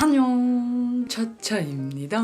안녕 차차입니다.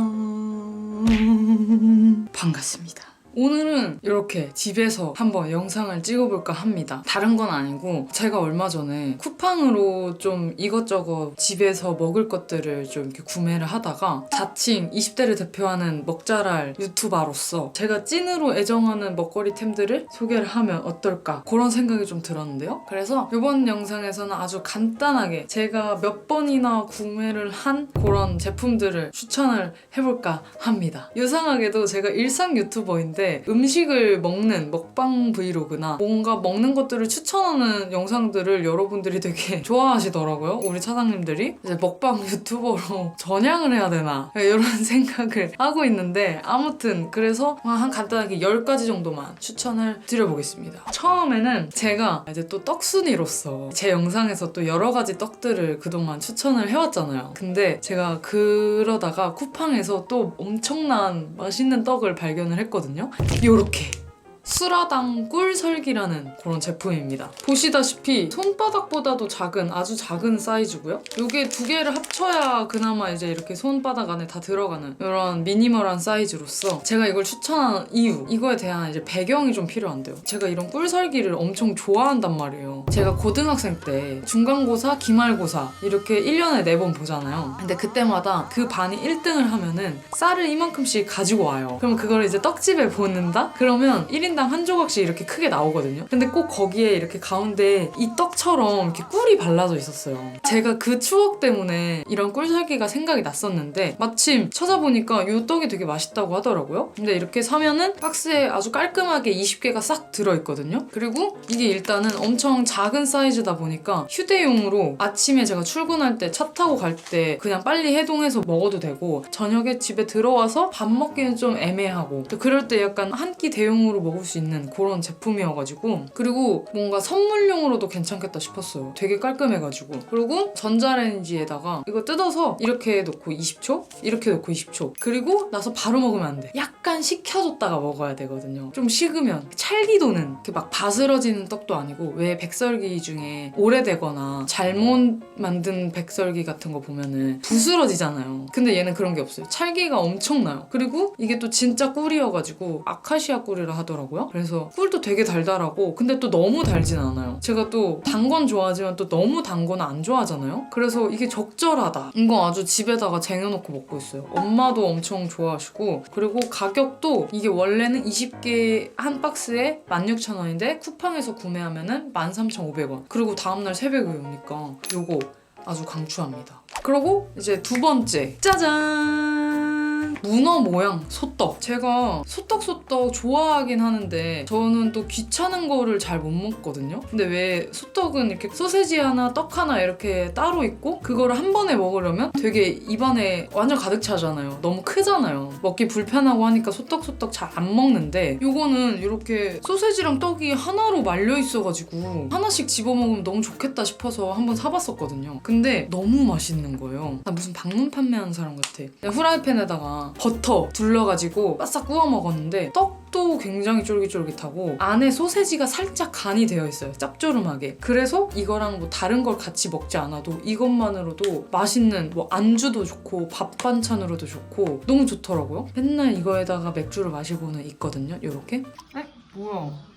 반갑습니다 오늘은 이렇게 집에서 한번 영상을 찍어볼까 합니다. 다른 건 아니고 제가 얼마 전에 쿠팡으로 좀 이것저것 집에서 먹을 것들을 좀 이렇게 구매를 하다가 자칭 20대를 대표하는 먹자랄 유튜버로서 제가 찐으로 애정하는 먹거리템들을 소개를 하면 어떨까 그런 생각이 좀 들었는데요. 그래서 이번 영상에서는 아주 간단하게 제가 몇 번이나 구매를 한 그런 제품들을 추천을 해볼까 합니다. 유상하게도 제가 일상 유튜버인데 음식을 먹는 먹방 브이로그나 뭔가 먹는 것들을 추천하는 영상들을 여러분들이 되게 좋아하시더라고요. 우리 차장님들이 이제 먹방 유튜버로 전향을 해야 되나 이런 생각을 하고 있는데 아무튼 그래서 한 간단하게 10가지 정도만 추천을 드려보겠습니다. 처음에는 제가 이제 또 떡순이로서 제 영상에서 또 여러 가지 떡들을 그동안 추천을 해왔잖아요. 근데 제가 그러다가 쿠팡에서 또 엄청난 맛있는 떡을 발견을 했거든요. 요렇게 수라당 꿀설기라는 그런 제품입니다. 보시다시피 손바닥보다도 작은 아주 작은 사이즈고요. 요게 두 개를 합쳐야 그나마 이제 이렇게 손바닥 안에 다 들어가는 이런 미니멀한 사이즈로서 제가 이걸 추천하는 이유 이거에 대한 이제 배경이 좀 필요한데요. 제가 이런 꿀설기를 엄청 좋아한단 말이에요. 제가 고등학생 때 중간고사, 기말고사 이렇게 1년에 4번 보잖아요. 근데 그때마다 그 반이 1등을 하면은 쌀을 이만큼씩 가지고 와요. 그럼 그걸 이제 떡집에 보는다? 그러면 1인 당 한 조각씩 이렇게 크게 나오거든요. 근데 꼭 거기에 이렇게 가운데 이 떡처럼 이렇게 꿀이 발라져 있었어요. 제가 그 추억 때문에 이런 꿀살기가 생각이 났었는데 마침 찾아보니까 이 떡이 되게 맛있다고 하더라고요. 근데 이렇게 사면은 박스에 아주 깔끔하게 20개가 싹 들어있거든요. 그리고 이게 일단은 엄청 작은 사이즈다 보니까 휴대용으로 아침에 제가 출근할 때 차 타고 갈 때 그냥 빨리 해동해서 먹어도 되고 저녁에 집에 들어와서 밥 먹기는 좀 애매하고 또 그럴 때 약간 한 끼 대용으로 먹을 수 있는 그런 제품이어가지고 그리고 뭔가 선물용으로도 괜찮겠다 싶었어요. 되게 깔끔해가지고 그리고 전자레인지에다가 이거 뜯어서 이렇게 놓고 20초 이렇게 놓고 20초 그리고 나서 바로 먹으면 안 돼. 약간 식혀줬다가 먹어야 되거든요. 좀 식으면 찰기 도는 이렇게 막 바스러지는 떡도 아니고 왜 백설기 중에 오래되거나 잘못 만든 백설기 같은 거 보면은 부스러지잖아요. 근데 얘는 그런 게 없어요. 찰기가 엄청나요. 그리고 이게 또 진짜 꿀이어가지고 아카시아 꿀이라 하더라고요. 그래서 꿀도 되게 달달하고 근데 또 너무 달진 않아요. 제가 또 단 건 좋아하지만 또 너무 단 거는 안 좋아하잖아요. 그래서 이게 적절하다. 이거 아주 집에다가 쟁여놓고 먹고 있어요. 엄마도 엄청 좋아하시고 그리고 가격도 이게 원래는 20개 한 박스에 16,000원인데 쿠팡에서 구매하면은 13,500원. 그리고 다음날 새벽에 오니까 요거 아주 강추합니다. 그리고 이제 두 번째 짜잔 문어 모양 소떡. 제가 소떡 소떡 좋아하긴 하는데 저는 또 귀찮은 거를 잘 못 먹거든요. 근데 왜 소떡은 이렇게 소세지 하나 떡 하나 이렇게 따로 있고 그거를 한 번에 먹으려면 되게 입안에 완전 가득 차잖아요. 너무 크잖아요. 먹기 불편하고 하니까 소떡 소떡 잘 안 먹는데 요거는 이렇게 소세지랑 떡이 하나로 말려 있어가지고 하나씩 집어 먹으면 너무 좋겠다 싶어서 한번 사봤었거든요. 근데 너무 맛있는 거예요. 나 무슨 방문 판매하는 사람 같아. 후라이팬에다가 버터 둘러가지고 바싹 구워 먹었는데 떡도 굉장히 쫄깃쫄깃하고 안에 소세지가 살짝 간이 되어 있어요 짭조름하게. 그래서 이거랑 뭐 다른 걸 같이 먹지 않아도 이것만으로도 맛있는 뭐 안주도 좋고 밥 반찬으로도 좋고 너무 좋더라고요. 맨날 이거에다가 맥주를 마시고는 있거든요 요렇게. 에? 뭐야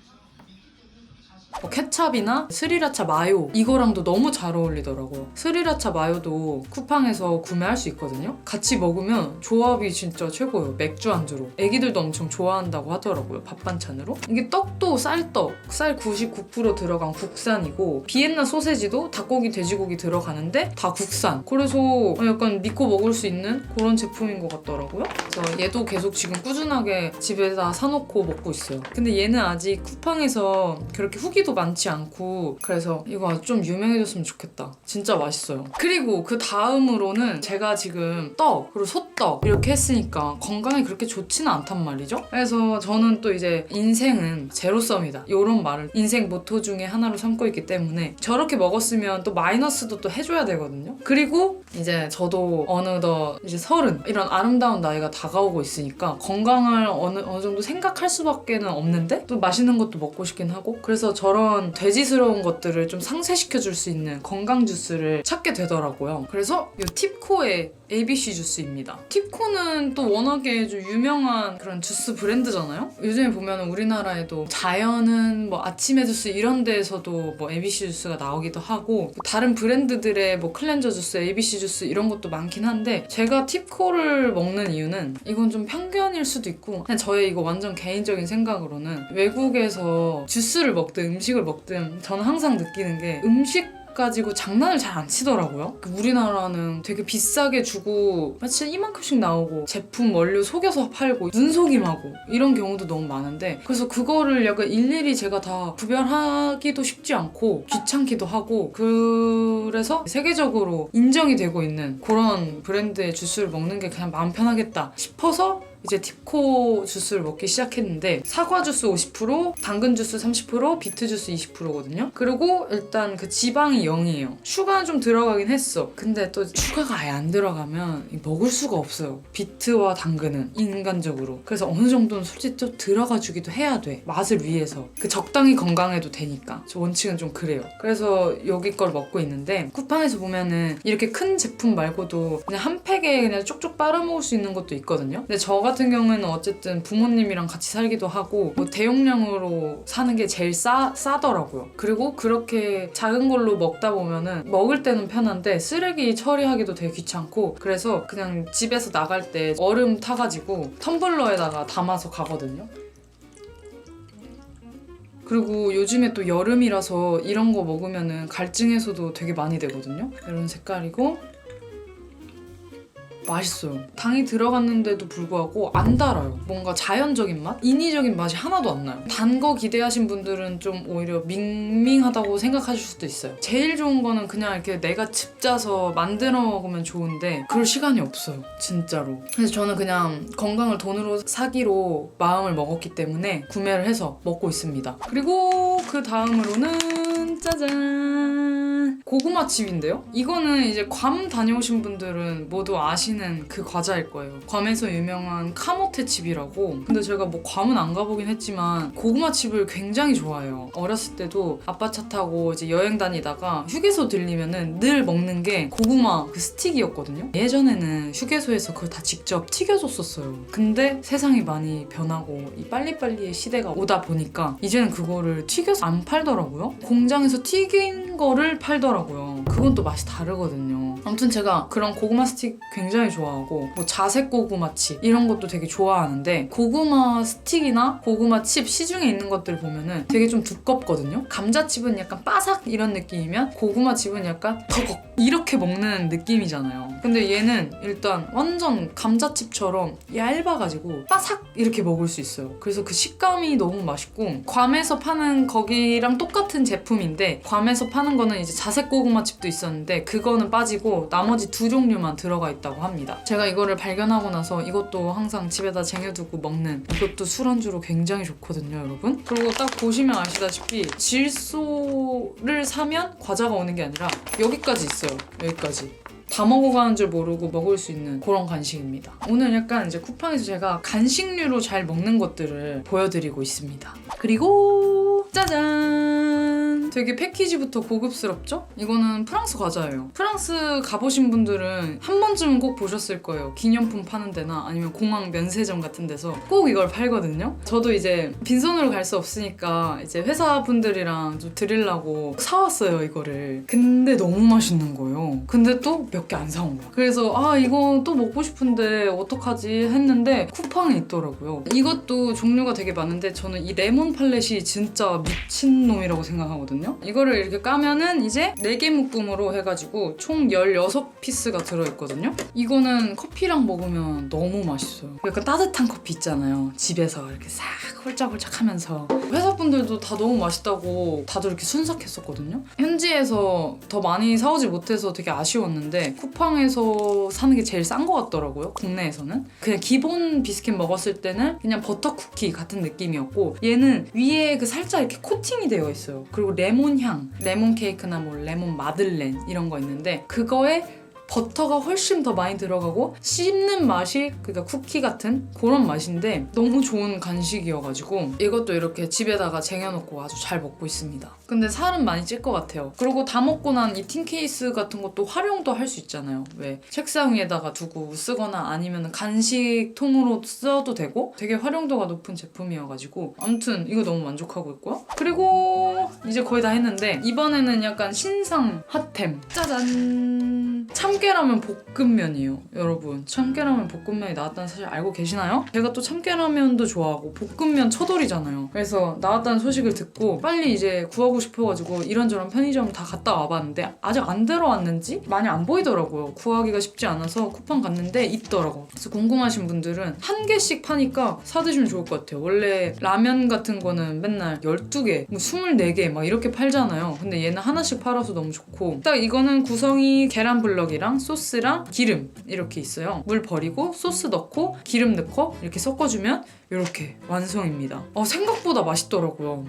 뭐 케찹이나 스리라차 마요 이거랑도 너무 잘 어울리더라고요. 스리라차 마요도 쿠팡에서 구매할 수 있거든요. 같이 먹으면 조합이 진짜 최고예요. 맥주 안주로. 애기들도 엄청 좋아한다고 하더라고요. 밥 반찬으로. 이게 떡도 쌀떡, 쌀 99% 들어간 국산이고 비엔나 소세지도 닭고기, 돼지고기 들어가는데 다 국산. 그래서 약간 믿고 먹을 수 있는 그런 제품인 것 같더라고요. 그래서 얘도 계속 지금 꾸준하게 집에다 사놓고 먹고 있어요. 근데 얘는 아직 쿠팡에서 그렇게 후기 도 많지 않고 그래서 이거 좀 유명해졌으면 좋겠다. 진짜 맛있어요. 그리고 그 다음으로는 제가 지금 떡 그리고 소떡 이렇게 했으니까 건강에 그렇게 좋지는 않단 말이죠. 그래서 저는 또 이제 인생은 제로섬이다. 이런 말을 인생 모토 중에 하나로 삼고 있기 때문에 저렇게 먹었으면 또 마이너스도 또 해줘야 되거든요. 그리고 이제 저도 어느덧 이제 서른 이런 아름다운 나이가 다가오고 있으니까 건강을 어느 어느 정도 생각할 수밖에는 없는데 또 맛있는 것도 먹고 싶긴 하고 그래서 저런 저런 돼지스러운 것들을 좀 상쇄시켜 줄 수 있는 건강 주스를 찾게 되더라고요. 그래서 이 팁코의 ABC 주스입니다. 팁코는 또 워낙에 좀 유명한 그런 주스 브랜드잖아요. 요즘에 보면 우리나라에도 자연은 뭐 아침에 주스 이런 데에서도 뭐 ABC 주스가 나오기도 하고 다른 브랜드들의 뭐 클렌저 주스, ABC 주스 이런 것도 많긴 한데 제가 팁코를 먹는 이유는 이건 좀 편견일 수도 있고 그냥 저의 이거 완전 개인적인 생각으로는 외국에서 주스를 먹든 음식을 먹든 저는 항상 느끼는 게 음식 가지고 장난을 잘 안 치더라고요. 그 우리나라는 되게 비싸게 주고 마치 이만큼씩 나오고 제품 원료 속여서 팔고 눈속임하고 이런 경우도 너무 많은데 그래서 그거를 약간 일일이 제가 다 구별하기도 쉽지 않고 귀찮기도 하고 그래서 세계적으로 인정이 되고 있는 그런 브랜드의 주스를 먹는 게 그냥 마음 편하겠다 싶어서 이제 팁코 주스를 먹기 시작했는데 사과 주스 50%, 당근 주스 30%, 비트 주스 20%거든요. 그리고 일단 그 지방이 0이에요. 슈가는 좀 들어가긴 했어. 근데 또 슈가가 아예 안 들어가면 먹을 수가 없어요. 비트와 당근은 인간적으로. 그래서 어느 정도는 솔직히 또 들어가 주기도 해야 돼. 맛을 위해서. 그 적당히 건강해도 되니까. 저 원칙은 좀 그래요. 그래서 여기 걸 먹고 있는데 쿠팡에서 보면은 이렇게 큰 제품 말고도 그냥 한 팩에 그냥 쪽쪽 빨아먹을 수 있는 것도 있거든요. 근데 저 같은 경우에는 어쨌든 부모님이랑 같이 살기도 하고 뭐 대용량으로 사는 게 제일 싸, 싸더라고요. 그리고 그렇게 작은 걸로 먹다 보면은 먹을 때는 편한데 쓰레기 처리하기도 되게 귀찮고 그래서 그냥 집에서 나갈 때 얼음 타가지고 텀블러에다가 담아서 가거든요. 그리고 요즘에 또 여름이라서 이런 거 먹으면은 갈증해서도 되게 많이 되거든요. 이런 색깔이고 맛있어요. 당이 들어갔는데도 불구하고 안 달아요. 뭔가 자연적인 맛? 인위적인 맛이 하나도 안 나요. 단 거 기대하신 분들은 좀 오히려 밍밍하다고 생각하실 수도 있어요. 제일 좋은 거는 그냥 이렇게 내가 집 짜서 만들어 먹으면 좋은데 그럴 시간이 없어요. 진짜로. 그래서 저는 그냥 건강을 돈으로 사기로 마음을 먹었기 때문에 구매를 해서 먹고 있습니다. 그리고 그 다음으로는 짜잔 고구마 칩인데요. 이거는 이제 괌 다녀오신 분들은 모두 아시는 그 과자일 거예요. 괌에서 유명한 카모테 칩이라고. 근데 제가 뭐 괌은 안 가보긴 했지만 고구마 칩을 굉장히 좋아해요. 어렸을 때도 아빠 차 타고 이제 여행 다니다가 휴게소 들리면은 늘 먹는 게 고구마 그 스틱이었거든요. 예전에는 휴게소에서 그걸 다 직접 튀겨줬었어요. 근데 세상이 많이 변하고 이 빨리빨리의 시대가 오다 보니까 이제는 그거를 튀겨서 안 팔더라고요. 공장에서 튀긴 거를 팔더라고요. 그건 또 맛이 다르거든요. 아무튼 제가 그런 고구마 스틱 굉장히 좋아하고 뭐 자색 고구마 칩 이런 것도 되게 좋아하는데 고구마 스틱이나 고구마 칩 시중에 있는 것들 보면은 되게 좀 두껍거든요. 감자칩은 약간 바삭 이런 느낌이면 고구마 칩은 약간 터벅 이렇게 먹는 느낌이잖아요. 근데 얘는 일단 완전 감자칩처럼 얇아가지고 바삭 이렇게 먹을 수 있어요. 그래서 그 식감이 너무 맛있고 괌에서 파는 거기랑 똑같은 제품인데 괌에서 파는 거는 이제 자색 고구마 칩도 있었는데 그거는 빠지고 나머지 두 종류만 들어가 있다고 합니다. 제가 이거를 발견하고 나서 이것도 항상 집에다 쟁여두고 먹는 이것도 술안주로 굉장히 좋거든요, 여러분. 그리고 딱 보시면 아시다시피 질소를 사면 과자가 오는 게 아니라 여기까지 있어요. 여기까지. 다 먹어가는 줄 모르고 먹을 수 있는 그런 간식입니다. 오늘 약간 이제 쿠팡에서 제가 간식류로 잘 먹는 것들을 보여드리고 있습니다. 그리고 짜잔! 되게 패키지부터 고급스럽죠? 이거는 프랑스 과자예요. 프랑스 가보신 분들은 한 번쯤은 꼭 보셨을 거예요. 기념품 파는 데나 아니면 공항 면세점 같은 데서 꼭 이걸 팔거든요. 저도 이제 빈손으로 갈 수 없으니까 이제 회사 분들이랑 좀 드리려고 사왔어요, 이거를. 근데 너무 맛있는 거예요. 근데 또 몇 개 안 사온 거야. 그래서 아, 이거 또 먹고 싶은데 어떡하지 했는데 쿠팡에 있더라고요. 이것도 종류가 되게 많은데 저는 이 레몬 팔렛이 진짜 미친놈이라고 생각하거든요. 이거를 이렇게 까면은 이제 4개 묶음으로 해가지고 총 16피스가 들어있거든요. 이거는 커피랑 먹으면 너무 맛있어요. 약간 따뜻한 커피 있잖아요. 집에서 이렇게 싹 홀짝홀짝 하면서. 회사분들도 다 너무 맛있다고 다들 이렇게 순삭했었거든요. 현지에서 더 많이 사오지 못해서 되게 아쉬웠는데 쿠팡에서 사는 게 제일 싼 것 같더라고요. 국내에서는. 그냥 기본 비스킷 먹었을 때는 그냥 버터 쿠키 같은 느낌이었고 얘는 위에 그 살짝 이렇게 코팅이 되어 있어요. 그리고 레몬 향, 레몬 케이크나 뭐 레몬 마들렌 이런 거 있는데 그거에 버터가 훨씬 더 많이 들어가고 씹는 맛이 그러니까 쿠키 같은 그런 맛인데 너무 좋은 간식이어가지고 이것도 이렇게 집에다가 쟁여놓고 아주 잘 먹고 있습니다. 근데 살은 많이 찔 것 같아요. 그리고 다 먹고 난 이 틴 케이스 같은 것도 활용도 할 수 있잖아요. 왜 책상 위에다가 두고 쓰거나 아니면 간식통으로 써도 되고 되게 활용도가 높은 제품이어가지고 아무튼 이거 너무 만족하고 있고요. 그리고 이제 거의 다 했는데 이번에는 약간 신상 핫템 짜잔 참깨라면 볶음면이에요 여러분. 참깨라면 볶음면이 나왔다는 사실 알고 계시나요? 제가 또 참깨라면도 좋아하고 볶음면 처돌이잖아요. 그래서 나왔다는 소식을 듣고 빨리 이제 구하고 싶어가지고 이런저런 편의점 다 갔다 와봤는데 아직 안 들어왔는지 많이 안 보이더라고요. 구하기가 쉽지 않아서 쿠팡 갔는데 있더라고 그래서 궁금하신 분들은 한 개씩 파니까 사드시면 좋을 것 같아요. 원래 라면 같은 거는 맨날 12개, 뭐 24개 막 이렇게 팔잖아요. 근데 얘는 하나씩 팔아서 너무 좋고. 딱 이거는 구성이 계란 블럭이랑 소스랑 기름 이렇게 있어요. 물 버리고 소스 넣고 기름 넣고 이렇게 섞어주면 이렇게 완성입니다. 어, 생각보다 맛있더라고요.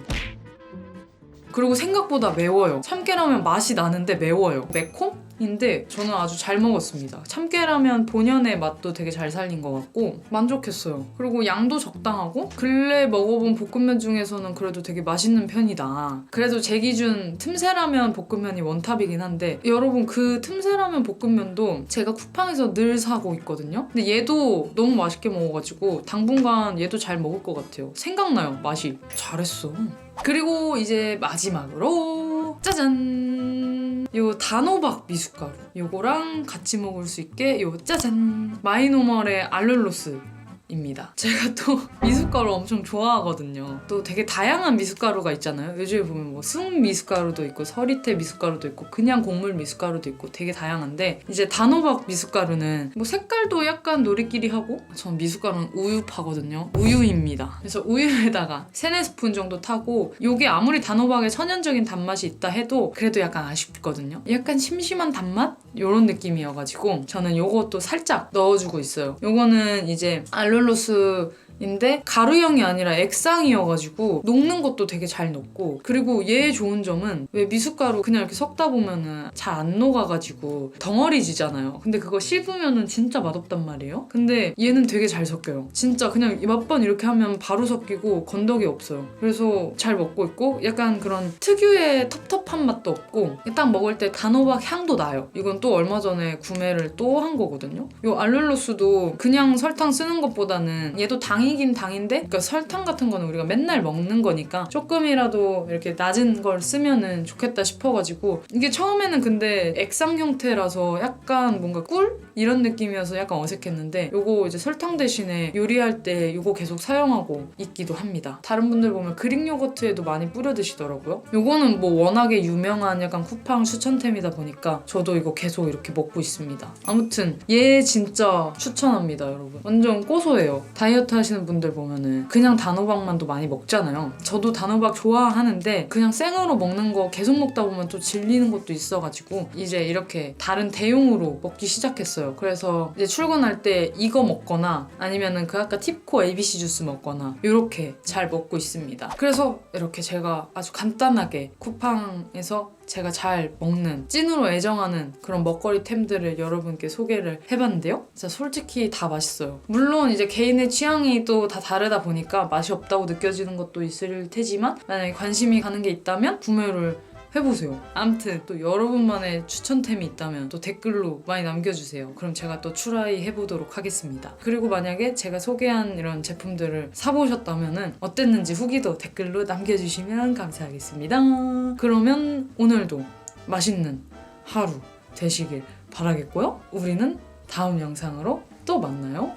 그리고 생각보다 매워요. 참깨라면 맛이 나는데 매워요. 매콤? 인데 저는 아주 잘 먹었습니다. 참깨라면 본연의 맛도 되게 잘 살린 것 같고 만족했어요. 그리고 양도 적당하고 근래 먹어본 볶음면 중에서는 그래도 되게 맛있는 편이다. 그래도 제 기준 틈새라면 볶음면이 원탑이긴 한데 여러분 그 틈새라면 볶음면도 제가 쿠팡에서 늘 사고 있거든요. 근데 얘도 너무 맛있게 먹어가지고 당분간 얘도 잘 먹을 것 같아요. 생각나요 맛이. 잘했어. 그리고 이제 마지막으로 짜잔! 요 단호박 미숫가루. 요거랑 같이 먹을 수 있게 요 짜잔! 마이노멀의 알룰로스 입니다. 제가 또 미숫가루 엄청 좋아하거든요. 또 되게 다양한 미숫가루가 있잖아요. 요즘에 보면 뭐승 미숫가루도 있고 서리태 미숫가루도 있고 그냥 곡물 미숫가루도 있고 되게 다양한데 이제 단호박 미숫가루는 뭐 색깔도 약간 노리끼리 하고 전 미숫가루는 우유파거든요. 우유입니다. 그래서 우유에다가 3, 4스푼 정도 타고 요게 아무리 단호박에 천연적인 단맛이 있다 해도 그래도 약간 아쉽거든요. 약간 심심한 단맛? 요런 느낌이어가지고 저는 요것도 살짝 넣어주고 있어요. 요거는 이제 알 룰로스 인데 가루형이 아니라 액상이어가지고 녹는 것도 되게 잘 녹고 그리고 얘의 좋은 점은 왜 미숫가루 그냥 이렇게 섞다 보면은 잘 안 녹아가지고 덩어리지잖아요. 근데 그거 씹으면은 진짜 맛없단 말이에요. 근데 얘는 되게 잘 섞여요. 진짜 그냥 몇번 이렇게 하면 바로 섞이고 건더기 없어요. 그래서 잘 먹고 있고 약간 그런 특유의 텁텁한 맛도 없고 딱 먹을 때 단호박 향도 나요. 이건 또 얼마 전에 구매를 또 한 거거든요. 요 알룰로스도 그냥 설탕 쓰는 것보다는 얘도 당이 긴 당인데 그러니까 설탕 같은 거는 우리가 맨날 먹는 거니까 조금이라도 이렇게 낮은 걸 쓰면은 좋겠다 싶어가지고 이게 처음에는 근데 액상 형태라서 약간 뭔가 꿀 이런 느낌이어서 약간 어색했는데 요거 이제 설탕 대신에 요리할 때 요거 계속 사용하고 있기도 합니다. 다른 분들 보면 그릭 요거트에도 많이 뿌려 드시더라고요. 요거는 뭐 워낙에 유명한 약간 쿠팡 추천템이다 보니까 저도 이거 계속 이렇게 먹고 있습니다. 아무튼 얘 진짜 추천합니다, 여러분. 완전 고소해요. 다이어트 하시는 분들 보면은 그냥 단호박만도 많이 먹잖아요. 저도 단호박 좋아하는데 그냥 생으로 먹는 거 계속 먹다 보면 또 질리는 것도 있어가지고 이제 이렇게 다른 대용으로 먹기 시작했어요. 그래서 이제 출근할 때 이거 먹거나 아니면은 그 아까 팁코 ABC 주스 먹거나 이렇게 잘 먹고 있습니다. 그래서 이렇게 제가 아주 간단하게 쿠팡에서 제가 잘 먹는 찐으로 애정하는 그런 먹거리 템들을 여러분께 소개를 해봤는데요. 진짜 솔직히 다 맛있어요. 물론 이제 개인의 취향이 또 다 다르다 보니까 맛이 없다고 느껴지는 것도 있을 테지만 만약에 관심이 가는 게 있다면 구매를 해보세요. 아무튼 또 여러분만의 추천템이 있다면 또 댓글로 많이 남겨주세요. 그럼 제가 또 추라이 해보도록 하겠습니다. 그리고 만약에 제가 소개한 이런 제품들을 사보셨다면 어땠는지 후기도 댓글로 남겨주시면 감사하겠습니다. 그러면 오늘도 맛있는 하루 되시길 바라겠고요. 우리는 다음 영상으로 또 만나요.